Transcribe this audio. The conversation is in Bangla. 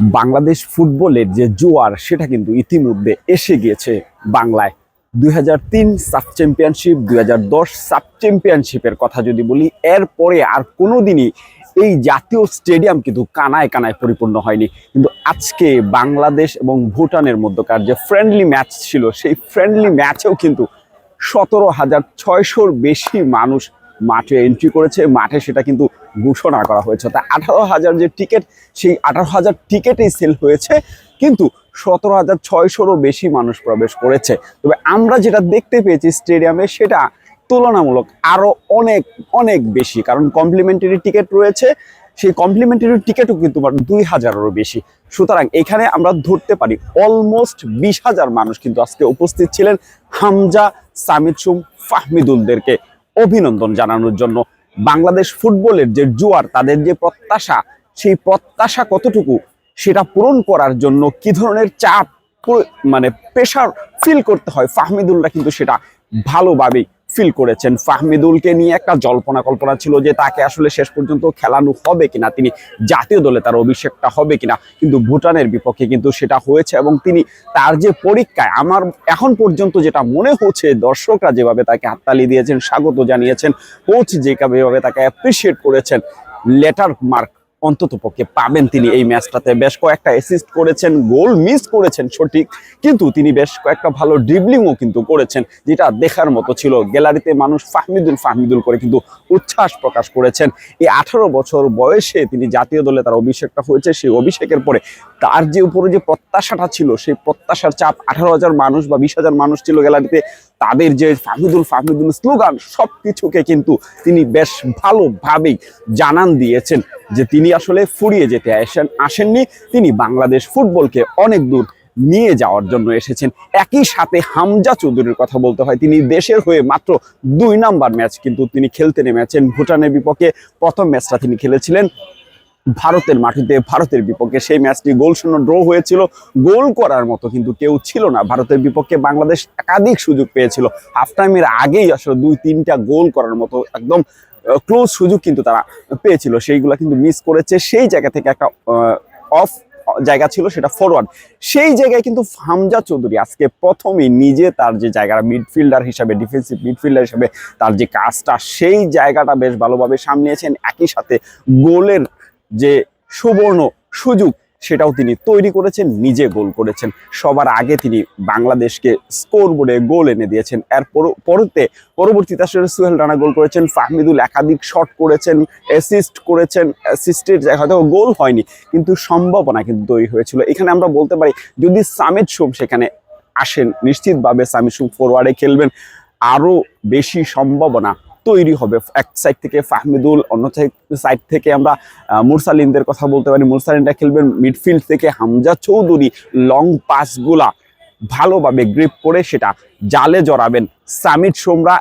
বাংলাদেশ ফুটবলের যে জোয়ার, সেটা কিন্তু ইতিমধ্যে এসে গিয়েছে বাংলায়। দুই হাজার তিন সাব চ্যাম্পিয়নশিপ, দুই হাজার দশ সাব চ্যাম্পিয়নশিপের কথা যদি বলি, এরপরে আর কোনো দিনই এই জাতীয় স্টেডিয়াম কিন্তু কানায় কানায় পরিপূর্ণ হয়নি। কিন্তু আজকে বাংলাদেশ এবং ভুটানের মধ্যকার যে ফ্রেন্ডলি ম্যাচ ছিল, সেই ফ্রেন্ডলি ম্যাচেও কিন্তু সতেরো হাজার ছয়শোর বেশি মানুষ মাঠে এন্ট্রি করেছে, মাঠে সেটা কিন্তু ঘোষণা করা হয়েছে। তা আঠারো হাজার যে টিকিট সেই আঠারো হাজার টিকিটেই সেল হয়েছে, কিন্তু সতেরো হাজার ছয়শোরও বেশি মানুষ প্রবেশ করেছে। তবে আমরা যেটা দেখতে পেয়েছি স্টেডিয়ামে সেটা তুলনামূলক আরও অনেক অনেক বেশি। কারণ কমপ্লিমেন্টারি টিকিট রয়েছে, সেই কমপ্লিমেন্টারি টিকিটও কিন্তু দুই হাজারেরও বেশি। সুতরাং এখানে আমরা ধরতে পারি অলমোস্ট বিশ হাজার মানুষ কিন্তু আজকে উপস্থিত ছিলেন হামজা সামিদ সুম ফাহমিদুলদেরকে। অভিনন্দন জানানোর জন্য। বাংলাদেশ ফুটবলের যে জোয়ার, তাদের যে প্রত্যাশা, সেই প্রত্যাশা কতটুকু, সেটা পূরণ করার জন্য কি ধরনের চাপ মানে প্রেশার ফিল করতে হয়? ফাহমিদুল্লাহ কিন্তু সেটা ভালোভাবেই ফিল করেছেন। ফাহমিদুলকে নিয়ে একটা জল্পনা কল্পনা ছিল যে তাকে আসলে শেষ পর্যন্ত খেলানো হবে কিনা, তিনি জাতীয় দলে তার অভিষেকটা হবে কিনা, কিন্তু ভুটানের বিপক্ষে কিন্তু সেটা হয়েছে এবং তিনি তার যে পরীক্ষায়, আমার এখন পর্যন্ত যেটা মনে হচ্ছে, দর্শকরা যেভাবে তাকে হাততালি দিয়েছেন, স্বাগত জানিয়েছেন কোচ যেভাবে তাকে অ্যাপ্রিসিয়েট করেছেন লেটার মার্ক অন্তত পক্ষে পাবেন তিনি এই ম্যাচটাতে। বেশ কয়েকটা অ্যাসিস্ট করেছেন, গোল মিস করেছেন, সঠিক। কিন্তু তিনি বেশ কয়েকটা ভালো ড্রিবলিংও কিন্তু করেছেন, যেটা দেখার মতো ছিল। গ্যালারিতে মানুষ ফাহমিদুল ফাহমিদুল করে কিন্তু উচ্ছ্বাস প্রকাশ করেছেন। এই আঠারো বছর বয়সে তিনি জাতীয় দলে তার অভিষেকটা হয়েছে, সেই অভিষেকের পরে তার যে উপরে যে প্রত্যাশাটা ছিল, সেই প্রত্যাশার চাপ আঠারো হাজার মানুষ বা বিশ হাজার মানুষ ছিল গ্যালারিতে। তাদের যে ফাহমিদুল ফাহমিদুল স্লোগান সব কিছুকে কিন্তু তিনি বেশ ভালোভাবেই জানান দিয়েছেন। যে তিনি আসলে ফুরিয়ে যেতে আসেন আসেননি, তিনি বাংলাদেশ ফুটবলকে অনেক দূর নিয়ে যাওয়ার জন্য এসেছেন। একই সাথে হামজা চৌধুরীর কথা বলতে হয়, তিনি দেশের হয়ে মাত্র দুই নাম্বার ম্যাচ কিন্তু তিনি খেলতে নেমেছেন। ভুটানের বিপক্ষে প্রথম ম্যাচটা তিনি খেলেছিলেন। ভারতের মাটিতে, ভারতের বিপক্ষে সেই ম্যাচটি গোল শূন্য ড্র হয়েছিল। গোল করার মতো কিন্তু কেউ ছিল না। ভারতের বিপক্ষে বাংলাদেশ একাধিক সুযোগ পেয়েছিল। হাফ টাইমের আগেই আসলে দুই তিনটা গোল করার মতো একদম ক্লোজ সুযোগ কিন্তু তারা পেয়েছিল। সেইগুলা কিন্তু মিস করেছে। সেই জায়গা থেকে একটা অফ জায়গা ছিল, সেটা ফরওয়ার্ড সেই জায়গায় কিন্তু হামজা চৌধুরী আজকে প্রথমেই নিজে তার যে জায়গাটা মিডফিল্ডার হিসাবে ডিফেন্সিভ মিডফিল্ডার হিসাবে তার যে কাজটা, সেই জায়গাটা বেশ ভালোভাবে সামলিয়েছেন একই সাথে গোলের যে সুবর্ণ সুযোগ সেটাও তিনি তৈরি করেছেন, নিজে গোল করেছেন। সবার আগে তিনি বাংলাদেশকে স্কোর বোর্ডে গোল এনে দিয়েছেন। এর পর- পরতে, পরবর্তীতে আসলে সুহেল রানা গোল করেছেন, ফাহমিদুল একাধিক শট করেছেন অ্যাসিস্ট করেছেন অ্যাসিস্টের হয়তো গোল হয়নি, কিন্তু সম্ভাবনা কিন্তু তৈরি হয়েছিল। এখানে আমরা বলতে পারি, যদি সামিদ সোম সেখানে আসেন, নিশ্চিতভাবে সামিদ সোম ফরওয়ার্ডে খেলবেন, আরও বেশি সম্ভাবনা তৈরি হবে। এক সাইড থেকে ফাহমিদুল, অন্য সাইড থেকে আমরা মুরসালিনদের কথা বলতে পারি। মুরসালিনরা খেলবেন মিডফিল্ড থেকে হামজা চৌধুরী লং পাসগুলা ভালোভাবে গ্রিপ করে সেটা জালে জড়াবেন। সামিদ সোমরা